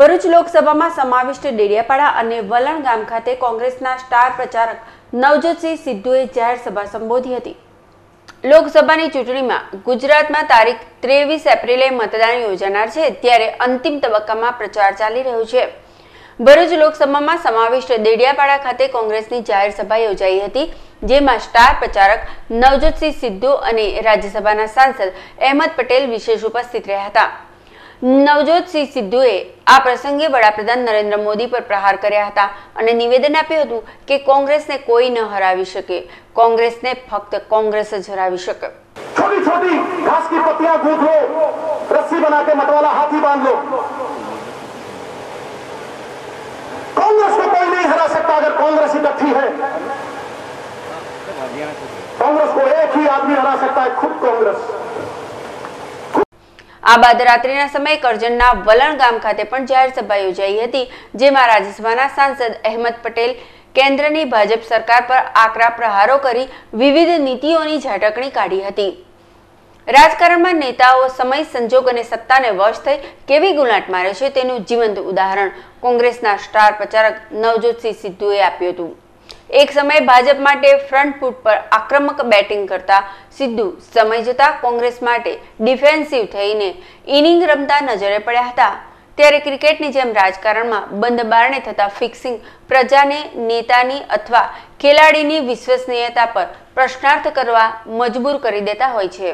ભરૂચ લોકસભામાં સમાવિષ્ટ ડેડિયાપાડા અને વલણ ગામ ખાતે કોંગ્રેસના સ્ટાર પ્રચારક નવજોતસિંહ સિદ્ધુએ જાહેર સભા સંબોધી હતી. લોકસભાની ચૂંટણીમાં ગુજરાતમાં તારીખ ત્રેવીસ એપ્રિલે મતદાન યોજાનાર છે, ત્યારે અંતિમ તબક્કામાં પ્રચાર ચાલી રહ્યો છે. ભરૂચ લોકસભામાં સમાવિષ્ટ દેડિયાપાડા ખાતે કોંગ્રેસની જાહેર સભા યોજાઈ હતી, જેમાં સ્ટાર પ્રચારક નવજોતસિંહ સિદ્ધુ અને રાજ્યસભાના સાંસદ અહેમદ પટેલ વિશેષ ઉપસ્થિત રહ્યા હતા. નવજોતસિંહ સિદ્ધુએ આ પ્રસંગે વડાપ્રધાન નરેન્દ્ર મોદી પર પ્રહાર કર્યા હતા અને નિવેદન આપ્યું હતું કે કોંગ્રેસને કોઈ ન હરાવી શકે કોંગ્રેસને ફક્ત કોંગ્રેસ જ હરાવી શકે छोटी छोटी घास की पत्तियां गूंथ लो रस्सी बना के मतवाला हाथी बांध लो कांग्रेस को कोई नहीं हरा सकता अगर कांग्रेस इकट्ठी है कांग्रेस को एक ही आदमी हरा सकता है खुद कांग्रेस આ બાદ રાત્રિના સમયે કરજણના વલણ ગામ ખાતે પણ જાહેર સભા યોજાઈ હતી, જેમાં રાજ્યસભાના સાંસદ અહેમદ પટેલ, કેન્દ્રની ભાજપ સરકાર પર આકરા પ્રહારો કરી વિવિધ નીતિઓની ઝાટકણી કાઢી હતી. રાજકારણમાં નેતાઓ સમય, સંજોગ અને સત્તાને વશ થઈ કેવી ગુલાટ મારે છે તેનું જીવંત ઉદાહરણ કોંગ્રેસના સ્ટાર પ્રચારક નવજોતસિંહ સિદ્ધુએ આપ્યું હતું. એક સમયે ભાજપ માટે ફ્રન્ટ ફૂટ પર આક્રમક બેટિંગ કરતા સિદ્ધુ સમય જતા કોંગ્રેસ માટે ડિફેન્સિવ થઈને ઇનિંગ રમતા નજરે પડ્યા હતા. ત્યારે ક્રિકેટની જેમ રાજકારણમાં બંધ બારણે થતા ફિક્સિંગ પ્રજાને, નેતાની અથવા ખેલાડીની વિશ્વસનીયતા પર પ્રશ્નાર્થ કરવા મજબૂર કરી દેતા હોય છે.